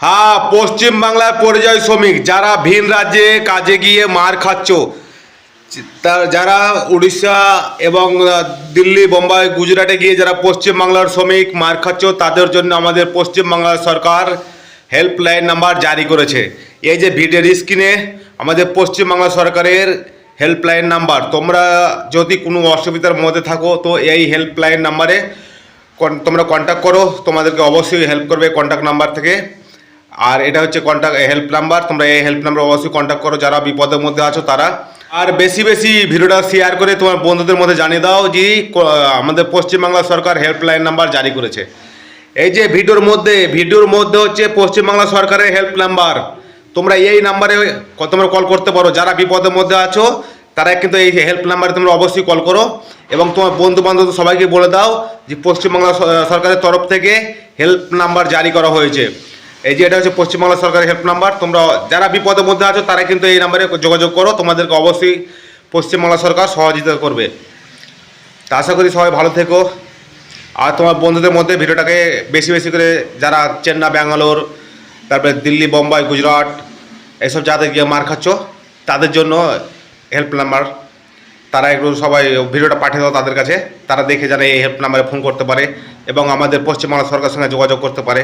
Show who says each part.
Speaker 1: হ্যাঁ পশ্চিম বাংলার পরিযায়ী শ্রমিক, যারা ভিন রাজ্যে কাজে গিয়ে মার খাচ্ছ তার যারা উড়িষ্যা এবং দিল্লি, বোম্বাই, গুজরাটে গিয়ে যারা পশ্চিম বাংলার শ্রমিক মার খাচ্ছ, তাদের জন্য আমাদের পশ্চিম বাংলার সরকার হেল্পলাইন নাম্বার জারি করেছে। এই যে ভিডিওর স্ক্রিনে আমাদের পশ্চিম বাংলা সরকারের হেল্পলাইন নাম্বার তোমরা যদি কোনো অসুবিধার মধ্যে থাকো, তো এই হেল্পলাইন নাম্বারে তোমরা কন্ট্যাক্ট করো, তোমাদেরকে অবশ্যই হেল্প করবে কন্ট্যাক্ট নাম্বার থেকে। আর এটা হচ্ছে কন্ট্যাক্ট হেল্প নাম্বার তোমরা এই হেল্প নাম্বার অবশ্যই কন্ট্যাক্ট করো, যারা বিপদের মধ্যে আছো তারা। আর বেশি বেশি ভিডিওটা শেয়ার করে তোমার বন্ধুদের মধ্যে জানিয়ে দাও যে আমাদের পশ্চিমবাংলা সরকার হেল্পলাইন নাম্বার জারি করেছে। এই যে ভিডিওর মধ্যে ভিডিওর মধ্যে হচ্ছে পশ্চিমবাংলা সরকারের হেল্প নাম্বার তোমরা এই নাম্বারে তোমরা কল করতে পারো। যারা বিপদের মধ্যে আছো, তারা কিন্তু এই হেল্প নাম্বারে তোমরা অবশ্যই কল করো। এবং তোমার বন্ধু বান্ধব সবাইকে বলে দাও যে, পশ্চিমবাংলা সরকারের তরফ থেকে হেল্প নাম্বার জারি করা হয়েছে। এই যে এটা হচ্ছে পশ্চিমবাংলা সরকারের হেল্প নাম্বার তোমরা যারা বিপদের মধ্যে আছো, তারা কিন্তু এই নাম্বারে যোগাযোগ করো, তোমাদেরকে অবশ্যই পশ্চিমবাংলা সরকার সহযোগিতা করবে। তা আশা করি সবাই ভালো থেকো। আর তোমার বন্ধুদের মধ্যে ভিডিওটাকে বেশি বেশি করে যারা চেন্নাই, ব্যাঙ্গালোর, তারপরে দিল্লি, বোম্বাই, গুজরাট, এসব যাদের গিয়ে মার খাচ্ছ, তাদের জন্য হেল্প নাম্বার তারা একটু সবাই ভিডিওটা পাঠিয়ে দাও তাদের কাছে, তারা দেখে জানে এই হেল্প নাম্বারে ফোন করতে পারে এবং আমাদের পশ্চিমবাংলা সরকারের সঙ্গে যোগাযোগ করতে পারে।